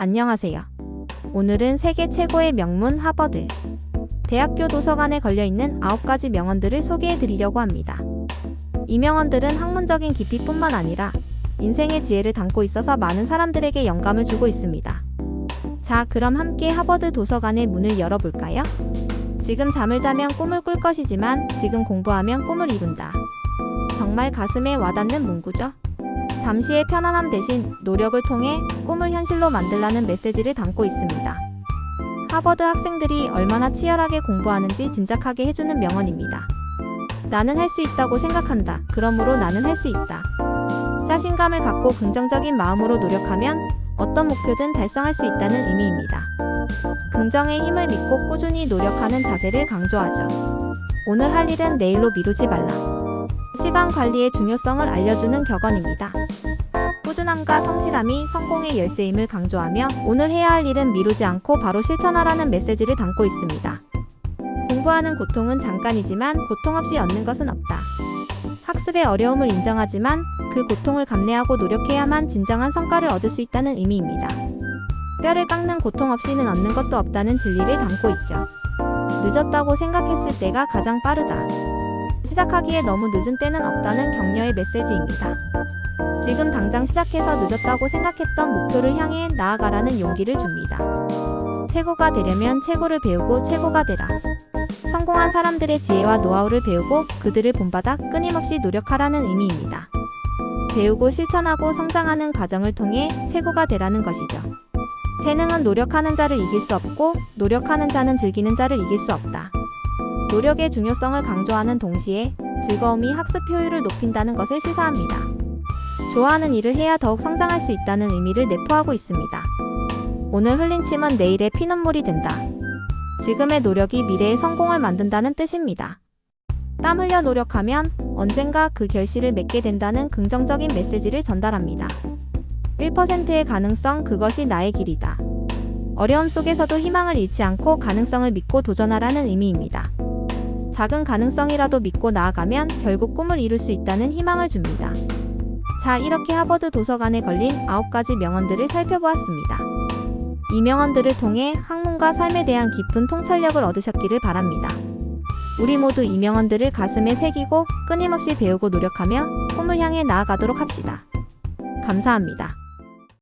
안녕하세요. 오늘은 세계 최고의 명문 하버드. 대학교 도서관에 걸려 있는 9가지 명언들을 소개해 드리려고 합니다. 이 명언들은 학문적인 깊이뿐만 아니라 인생의 지혜를 담고 있어서 많은 사람들에게 영감을 주고 있습니다. 자, 그럼 함께 하버드 도서관의 문을 열어볼까요? 지금 잠을 자면 꿈을 꿀 것이지만 지금 공부하면 꿈을 이룬다. 정말 가슴에 와닿는 문구죠. 잠시의 편안함 대신 노력을 통해 꿈을 현실로 만들라는 메시지를 담고 있습니다. 하버드 학생들이 얼마나 치열하게 공부하는지 짐작하게 해주는 명언입니다. 나는 할 수 있다고 생각한다. 그러므로 나는 할 수 있다. 자신감을 갖고 긍정적인 마음으로 노력하면 어떤 목표든 달성할 수 있다는 의미입니다. 긍정의 힘을 믿고 꾸준히 노력하는 자세를 강조하죠. 오늘 할 일은 내일로 미루지 말라. 시간 관리의 중요성을 알려주는 격언입니다. 꾸준함과 성실함이 성공의 열쇠임을 강조하며 오늘 해야 할 일은 미루지 않고 바로 실천하라는 메시지를 담고 있습니다. 공부하는 고통은 잠깐이지만 고통 없이 얻는 것은 없다. 학습의 어려움을 인정하지만 그 고통을 감내하고 노력해야만 진정한 성과를 얻을 수 있다는 의미입니다. 뼈를 깎는 고통 없이는 얻는 것도 없다는 진리를 담고 있죠. 늦었다고 생각했을 때가 가장 빠르다. 시작하기에 너무 늦은 때는 없다는 격려의 메시지입니다. 지금 당장 시작해서 늦었다고 생각했던 목표를 향해 나아가라는 용기를 줍니다. 최고가 되려면 최고를 배우고 최고가 되라. 성공한 사람들의 지혜와 노하우를 배우고 그들을 본받아 끊임없이 노력하라는 의미입니다. 배우고 실천하고 성장하는 과정을 통해 최고가 되라는 것이죠. 재능은 노력하는 자를 이길 수 없고 노력하는 자는 즐기는 자를 이길 수 없다. 노력의 중요성을 강조하는 동시에 즐거움이 학습 효율을 높인다는 것을 시사합니다. 좋아하는 일을 해야 더욱 성장할 수 있다는 의미를 내포하고 있습니다. 오늘 흘린 침은 내일의 피눈물이 된다. 지금의 노력이 미래의 성공을 만든다는 뜻입니다. 땀 흘려 노력하면 언젠가 그 결실을 맺게 된다는 긍정적인 메시지를 전달합니다. 1%의 가능성 그것이 나의 길이다. 어려움 속에서도 희망을 잃지 않고 가능성을 믿고 도전하라는 의미입니다. 작은 가능성이라도 믿고 나아가면 결국 꿈을 이룰 수 있다는 희망을 줍니다. 자, 이렇게 하버드 도서관에 걸린 9가지 명언들을 살펴보았습니다. 이 명언들을 통해 학문과 삶에 대한 깊은 통찰력을 얻으셨기를 바랍니다. 우리 모두 이 명언들을 가슴에 새기고 끊임없이 배우고 노력하며 꿈을 향해 나아가도록 합시다. 감사합니다.